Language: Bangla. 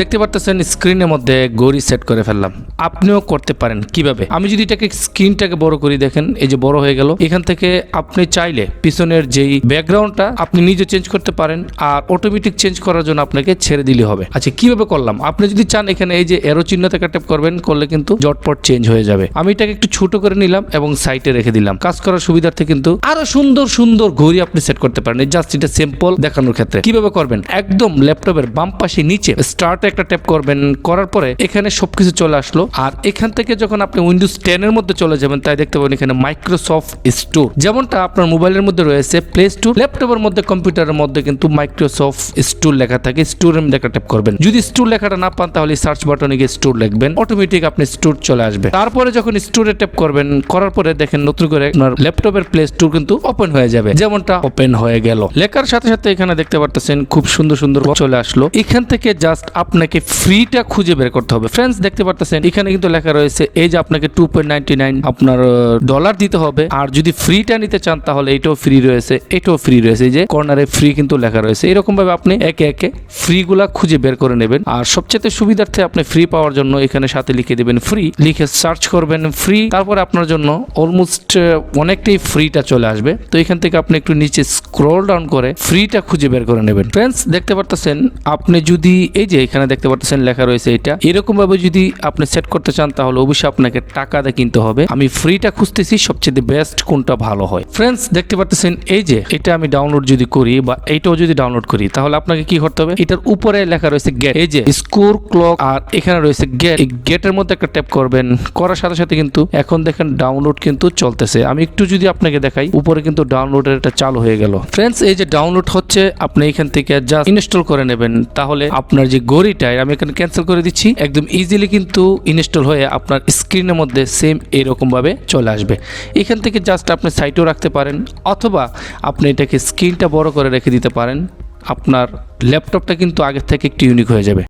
দেখতে পারতেছেন স্ক্রিনের মধ্যে গড়ি সেট করে ফেললাম। আপনিও করতে পারেন, কীভাবে? আমি যদি এটাকে স্ক্রিনটাকে বড় করি, দেখেন, এই যে বড় হয়ে গেল। এখান থেকে আপনি চাইলে পিছনের যেই ব্যাকগ্রাউন্ডটা আপনি নিজে চেঞ্জ করতে পারেন, আর অটোমেটিক চেঞ্জ করার জন্য আপনাকে ছেড়ে দিলে হবে। আচ্ছা কীভাবে করলাম? আপনি যদি চান, এখানে এই যে এরো চিহ্ন থেকে ট্যাপ করবেন, করলে কিন্তু জটপট চেঞ্জ হয়ে যাবে। আমি এটাকে একটু ছোট করে নিলাম এবং সাইটে রেখে দিলাম। কাজ করার সুবিধার্থে কিন্তু আরও সুন্দর সুন্দর ঘড়ি আপনি সেট করতে পারেন। জাস্ট এটা সিম্পল দেখানোর ক্ষেত্রে। কীভাবে করবেন? একদম ল্যাপটপের বাম পাশে নিচে স্টার্টে একটা ট্যাপ করবেন, করার পরে এখানে সবকিছু চলে আসলো। আর এখান থেকে যখন আপনি উইন্ডোজ টেন এর মধ্যে চলে যাবেন, তাই দেখতে পাবেন এখানে মাইক্রোসফট স্টোর যেমনটা আপনার মোবাইলের মধ্যে রয়েছে প্লে স্টোর ল্যাপটপের মধ্যে কম্পিউটারের মধ্যে কিন্তু মাইক্রোসফট স্টোর লেখা থাকে। মধ্যে একটা ট্যাপ করবেন। যদি স্টোর লেখাটা না পান, তাহলে সার্চ বাটনে গিয়ে স্টোর লিখবেন। অটোমেটিক আপনি স্টোর চলে আসবে। তারপরে যখন স্টোরে ট্যাপ করবেন, করার পরে দেখেন নতুন করে আপনার ল্যাপটপের প্লে স্টোর কিন্তু ওপেন হয়ে যাবে। যেমনটা ওপেন হয়ে গেল। লেখার সাথে সাথে এখানে দেখতে পারতেছেন, খুব সুন্দর সুন্দর চলে আসলো। এখান থেকে জাস্ট আপনাকে ফ্রিটা খুঁজে বের করতে হবে। ফ্রেন্ডস দেখতে পারতেছেন, এখানে কিন্তু লেখা রয়েছে, এই যে আপনাকে টু আপনার ডলার দিতে হবে। আর যদি ফ্রিটা নিতে চান, তাহলে এটাও ফ্রি রয়েছে, এটাও ফ্রি রয়েছে। এই যে কর্নারে ফ্রি কিন্তু লেখা রয়েছে। এরকম ভাবে আপনি একে একে ফ্রি গুলা খুঁজে বের করে নেবেন। আর সবচেয়ে সুবিধার্থে আপনি ফ্রি পাওয়ার জন্য এখানে সাথে লিখে দেবেন ফ্রি লিখে সার্চ করবেন ফ্রি তারপরে আপনার জন্য অলমোস্ট অনেকটাই ফ্রিটা চলে আসবে। তো এখান থেকে আপনি একটু নিচে স্ক্রল ডাউন করে ফ্রিটা খুঁজে বের করে নেবেন। ফ্রেন্ডস দেখতে পারতেছেন, আপনি যদি, এই যে এখানে দেখতে পারতেছেন লেখা রয়েছে এটা। এরকম ভাবে যদি আপনি সেট করতে চান, তাহলে অবশ্যই আপনাকে টাকা দিয়ে কিনতে হবে। আমি ফ্রিটা খুঁজতেছি সবচেয়ে বেস্ট কোনটা ভালো হয়। ফ্রেন্ডস দেখতে পারতেছেন এই যে, এটা আমি ডাউনলোড যদি করি বা এইটাও যদি ডাউনলোড করি, তাহলে আপনাকে কি করতে হবে? এটার উপরে লেখা রয়েছে গেট এই যে স্কোর ক্লক আর এখানে রয়েছে গেট এই গেটের মধ্যে একটা ট্যাপ করবেন। করার সাথে সাথে কিন্তু এখন দেখেন ডাউনলোড কিন্তু চলতেছে। আমি একটু যদি আপনাকে দেখাই, উপরে কিন্তু ডাউনলোডের এটা চালু হয়ে গেল। ফ্রেন্ডস এই যে ডাউনলোড হচ্ছে, আপনি এখান থেকে জাস্ট ইনস্টল করে নেবেন। তাহলে আপনার যে গড়িটা আমি এখানে ক্যান্সেল করে দিচ্ছি, একদম ইজিলি কিন্তু ইনস্টল হয়ে আপনার স্ক্রিনের মধ্যে সেম এরকমভাবে চলে আসবে। এখান থেকে জাস্ট আপনি সাইটেও রাখতে পারেন, অথবা আপনি এটাকে স্ক্রিনটা বড় করে রেখে দিতে পারেন, আপনার ল্যাপটপটা কিন্তু আগের থেকে একটু ইউনিক হয়ে যাবে।